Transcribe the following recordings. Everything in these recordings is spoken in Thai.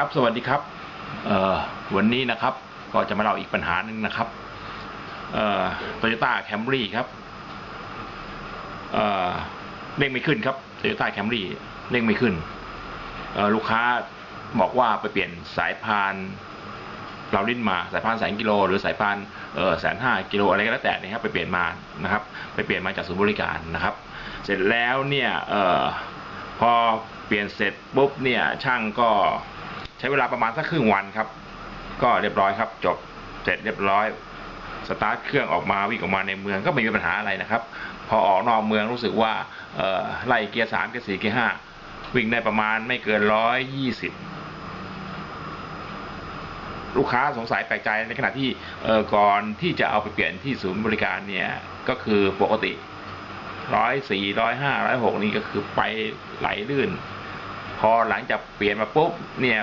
ครับ สวัสดีครับเออวันนี้นะครับ ก็จะมาเล่าอีกปัญหาหนึ่งนะครับเออโตโยต้าแคมรี่ครับเออเร่งไม่ขึ้นครับโตโยต้าแคมรี่เร่งไม่ขึ้นเออลูกค้าบอกว่าไปเปลี่ยนสายพานเราลิ้นมาสายพานแสนกิโล หรือสายพานเออแสนห้ากิโลอะไรก็แล้วแต่นะครับ ไปเปลี่ยนมานะครับ ไปเปลี่ยนมาจากศูนย์บริการนะครับ เสร็จแล้วเนี่ยเออพอเปลี่ยนเสร็จปุ๊บเนี่ยช่างก็ ใช้เวลาประมาณสักครึ่งวันครับ ก็เรียบร้อยครับ จบเสร็จเรียบร้อยสตาร์ทเครื่องออกมาวิ่งออกมาในเมืองก็ไม่มีปัญหาอะไรนะครับ พอออกนอกเมืองรู้สึกว่าเออไล่เกียร์สามเกียร์สี่เกียร์ห้าวิ่งได้ประมาณไม่เกินร้อยยี่สิบลูกค้าสงสัยแปลกใจในขณะที่เออก่อนที่จะเอาไปเปลี่ยนที่ศูนย์บริการเนี่ยก็คือปกติร้อยสี่ร้อยห้าร้อยหกนี่ก็คือไปไหลลื่น พอหลังจากเปลี่ยนมาปุ๊บเนี่ย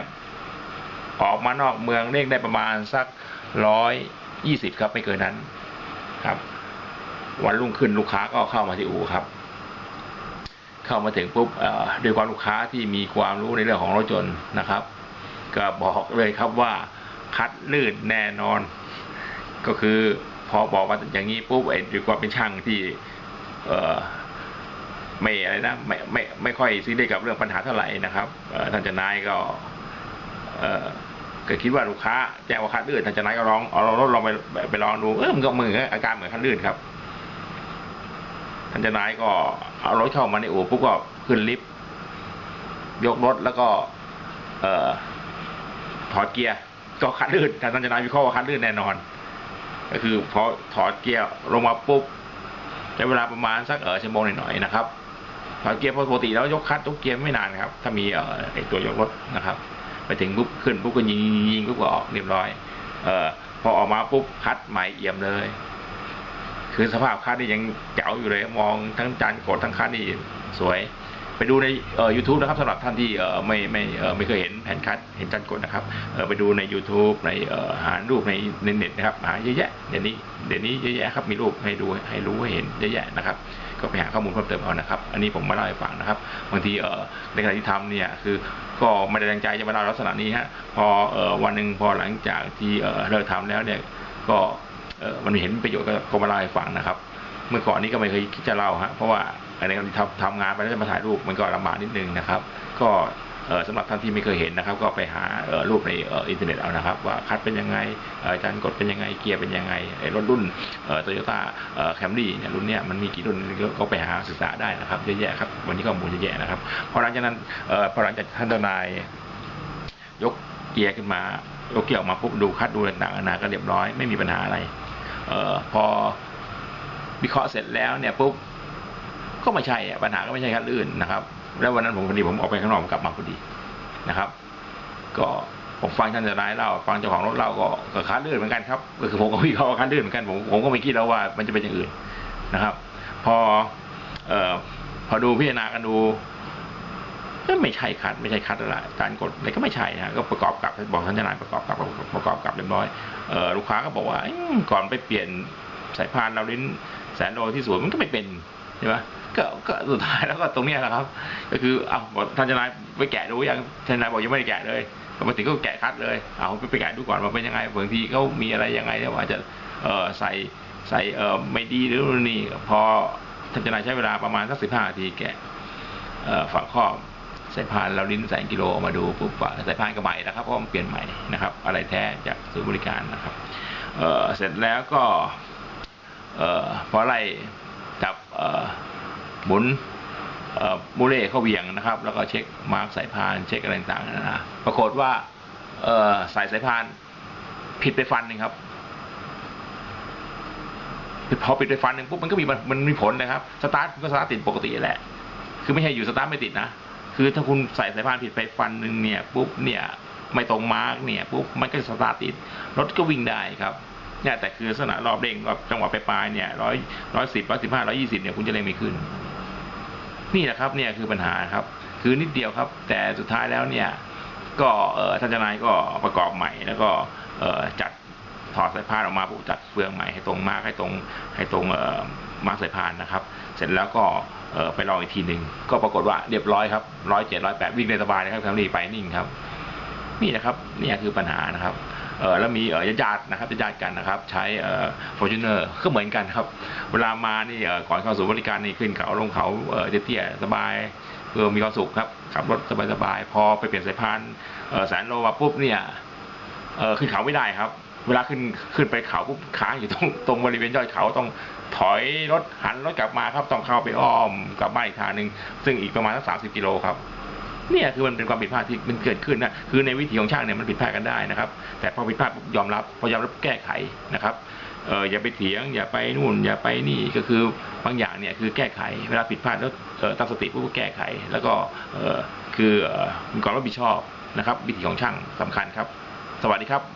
ออกมานอกเมืองเร่งได้ประมาณสักร้อยยี่สิบครับไม่เกินนั้นครับ วันรุ่งขึ้นลูกค้าก็เข้ามาที่อู่ครับ เข้ามาถึงปุ๊บด้วยความลูกค้าที่มีความรู้ในเรื่องของรถยนต์นะครับ ก็บอกเลยครับว่าคัดลื่นแน่นอน ก็คือพอบอกว่าอย่างนี้ปุ๊บไอ้ด้วยความเป็นช่างที่เออไม่อะไรนะไม่ไม่ไม่ค่อยซีเรียสกับเรื่องปัญหาเท่าไหร่นะครับท่านจะนายก็ ก็คิดว่าลูกค้าแจ้งว่าคัดลื่นท่านเจะนายก็ลองเอารถลองไปไปลองดูเออมันก็มือนอาการเหมือนคัดลื่นครับท่านเจะนายก็เอารถเข้ามาในอู่ปุ๊บก็ขึ้นลิฟต์ยกรถแล้วก็ เออถอดเกียร์ก็คัดลื่นท่านเจะนายวิเคราะห์ว่าคัดลื่นแน่นอน ก็คือพอถอดเกียร์ลงมาปุ๊บใช้เวลาประมาณสักเออชั่วโมงหน่อยๆนะครับถอดเกียร์ปกติแล้วยกคัดยกเกียร์ไม่นานครับ ถ้ามีเออไอตัว ยกรถนะครับ ไปถึงปุ๊บขึ้นปุ๊บก็ยิงยิงยิงปุ๊บก็ออกเรียบร้อย เออพอออกมาปุ๊บคัดใหม่เอี่ยมเลย คือสภาพคัดนี่ยังเจ๋วอยู่เลย มองทั้งจานกดทั้งคัดนี่สวย ไปดูในเอ่อ YouTube นะครับสำหรับท่านที่เอ่อไม่ไม่เอ่อไม่เคยเห็นแผ่นคัดเห็นจานกดนะครับเอ่อไปดูใน YouTube ในเอ่อหารูปในในเน็ตนะครับหาเยอะแยะเดี๋ยวนี้เดี๋ยวนี้เยอะแยะครับมีรูปให้ดูให้รู้ให้เห็นเยอะแยะนะครับ ก็ไปหาข้อมูลเพิ่มเติมเอานะครับ อันนี้ผมมาเล่าให้ฟังนะครับบางทีเออในขณะที่ทำเนี่ยคือก็ไม่ได้ตั้งใจจะมาเล่าลักษณะนี้ฮะพอเออวันหนึ่งพอหลังจากที่เออเลิกทำแล้วเนี่ยก็เออมันเห็นประโยชน์ก็มาเล่าให้ฟังนะครับ เมื่อก่อนนี้ก็ไม่เคยคิดจะเล่าฮะเพราะว่าในการทำทำงานไปแล้วจะมาถ่ายรูปมันก็ลำบากนิดนึงนะครับ ก็ สำหรับท่านที่ไม่เคยเห็นนะครับ ก็ไปหารูปในอินเทอร์เน็ตเอานะครับ ว่าคัดเป็นยังไงจานกดเป็นยังไงเกียร์เป็นยังไงรถรุ่นโตโยต้าแคมรี่เนี่ยรุ่นเนี้ยมันมีกี่รุ่นก็ไปหาศึกษาได้นะครับเยอะแยะครับวันนี้ข้อมูลเยอะแยะนะครับพอหลังจากนั้นพอหลังจากท่านทนายยกเกียร์ขึ้นมายกเกียร์ออกมาปุ๊บดูคัดดูต่างๆนานาก็เรียบร้อยไม่มีปัญหาอะไรเออพอวิเคราะห์เสร็จแล้วเนี่ยปุ๊บก็ไม่ใช่อะปัญหาก็ไม่ใช่คัดลื่นนะครับ แล้ววันนั้นผมพอดีผมออกไปข้างนอกผมกลับมาพอดีนะครับ ก็ผมฟังท่านจะร้ายเล่าฟังเจ้าของรถเล่าก็ก็คัดลื่นเหมือนกันครับก็คือผมก็วิเคราะห์ว่าคัดลื่นเหมือนกันผมผมก็ไม่คิดแล้วว่ามันจะเป็นอย่างอื่นนะครับ พอเอ่อพอดูพิจารณากันดูก็ไม่ใช่คัดไม่ใช่คัดอะไรการกดอะไรก็ไม่ใช่นะก็ประกอบกับบอกท่านทนายประกอบกับประกอบกับเรียบร้อยเออลูกค้าก็บอกว่าก่อนไปเปลี่ยนสายพานเราลิ้นแสนโลที่สวนมันก็ไม่เป็นใช่ไหม ก็ก็สุดท้ายแล้วก็ตรงเนี้ยแหละครับ ก็คือเอาบอกท่านทนายไปแกะดูยังท่านนายบอกยังไม่ได้แกะเลยพอมาถึงก็แกะคัดเลย เอาไปไปแกะดูก่อนว่าเป็นยังไงบางทีเขามีอะไรยังไงเนี่ยว่าจะเออใส่ใส่เออไม่ดีหรือนี่พอท่านทนายใช้เวลาประมาณสักสิบห้านาทีแกะเอ่อฝังข้อสายพานเราลิ้นแสนกิโลออกมาดูปุ๊บว่าสายพานก็ใหม่นะครับเพราะมันเปลี่ยนใหม่นะครับ อะไรแท้จากศูนย์บริการนะครับเเสร็จแล้วก็เออพอไล่จับ หมุนมูเล่เข้าเวียงนะครับ แล้วก็เช็คมาร์กสายพานเช็คอะไรต่างๆนะปรากฏว่าเอสายสายพานผิดไปฟันหนึ่งครับพอปิดไปฟันหนึ่งปุ๊บมันก็มีมันมีผลนะครับสตาร์ทก็สตาร์ทติดปกติแหละ คือไม่ใช่อยู่สตาร์ทไม่ติดนะคือถ้าคุณใส่สายพานผิดไปฟันหนึ่งเนี่ยปุ๊บเนี่ยไม่ตรงมาร์กเนี่ยปุ๊บมันก็สตาร์ทติดรถก็วิ่งได้ครับเนี่ยแต่คือลักษณะรอบเร่งรอบจังหวะปลายๆเนี่ยร้อยร้อยสิบร้อยสิบห้าร้อยยี่สิบเนี่ยคุณจะเร่งไม่ขึ้น นี่แหละครับเนี่ยคือปัญหาครับ คือนิดเดียวครับ แต่สุดท้ายแล้วเนี่ยก็เออท่านทนายก็ประกอบใหม่แล้วก็เออจัดถอดสายพานออกมาปุ๊บจัดเฟืองใหม่ให้ตรงมากให้ตรงให้ตรงเออมาร์กสายพานนะครับ เสร็จแล้วก็เออไปลองอีกทีหนึ่งก็ปรากฏว่าเรียบร้อยครับร้อยเจ็ดร้อยแปดวิ่งได้สบายนะครับแคมรี่ไปนิ่งครับ นี่นะครับนี่คือปัญหานะครับ เออแล้วมีเออญาตินะครับญาติกันนะครับ ใช้เออฟอร์จูเนอร์ก็เหมือนกันครับ เวลามานี่เออก่อนเข้าสู่บริการนี่ขึ้นเขาลงเขาเออเตี้ยสบายเพื่อมีความสุขครับขับรถสบายๆพอไปเปลี่ยนสายพานเออแสนโลมาปุ๊บเนี่ยเออขึ้นเขาไม่ได้ครับ เวลาขึ้นขึ้นไปเขาปุ๊บค้างอยู่ตรงตรงบริเวณยอดเขาต้องถอยรถหันรถกลับมาครับต้องเข้าไปอ้อมกลับบ้านอีกทางหนึ่งซึ่งอีกประมาณสักสามสิบกิโลครับ เนี่ยคือมันเป็นความผิดพลาดที่มันเกิดขึ้นนะคือในวิถีของช่างเนี่ยมันผิดพลาดกันได้นะครับ แต่พอผิดพลาดยอมรับพอยอมรับแก้ไขนะครับเอออย่าไปเถียง อย่าไปนู่น อย่าไปนี่ก็คือบางอย่างเนี่ยคือแก้ไขเวลาผิดพลาดแล้วตั้งสติปุ๊บก็แก้ไข แล้วก็เออคือเออมีความรับผิดชอบนะครับ วิถีของช่างสำคัญครับ สวัสดีครับ